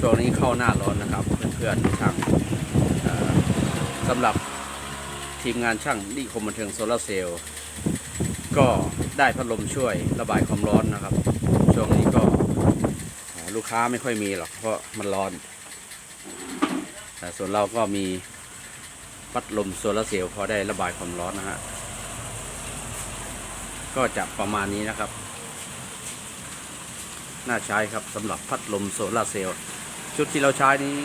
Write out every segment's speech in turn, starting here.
ช่วงนี้เข้าหน้าร้อนนะครับ เพื่อนๆช่างสำหรับทีมงานช่างนิคมบันเทิงโซลาร์เซลล์ก็ได้พัดลมช่วยระบายความร้อนนะครับ ช่วงนี้ก็ลูกค้าไม่ค่อยมีหรอกเพราะมันร้อน แต่ส่วนเราก็มีพัดลมโซลาร์เซลล์พอได้ระบายความร้อนนะฮะก็จะประมาณนี้นะครับ น่าใช้ครับสำหรับพัดลมโซลาร์เซลล์ชุดที่เราใช้นี้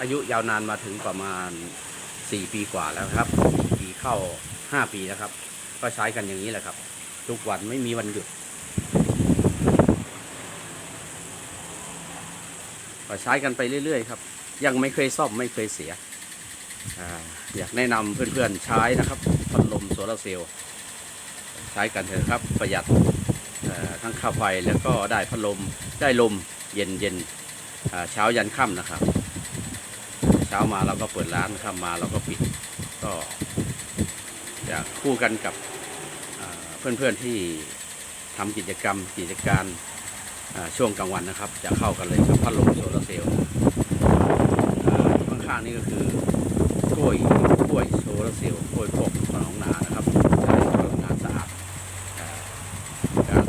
อายุยาวนานมาถึงประมาณ 4 ปีกว่าแล้วครับปีเข้า 5 ปีแล้วครับ ก็ใช้กันอย่างนี้แหละครับ ทุกวันไม่มีวันหยุด ก็ใช้กันไปเรื่อยๆครับ ยังไม่เคยซ่อมไม่เคยเสียออยากแนะนำเพื่อนๆใช้นะครับพัดลมโซลาร์เซลล์ใช้กันเถอะครับประหยัด ทั้งค่าไฟแล้วก็ได้พัดลมได้ลมเย็นเย็นเช้ายันค่ำนะครับ เช้ามาเราก็เปิดร้านค่ำมาเราก็ปิดก็จะคู่กันกับเพื่อนๆที่ทำกิจกรรมกิจการช่วงกลางวันนะครับ จะเข้ากันเลยกับพัดลมโซลาเซลล์ข้างๆนี่ก็คือกล้วยกล้วยโซลาเซลล์กล้วยพวกของหนานะครับใช้พลังงานสะอาดการ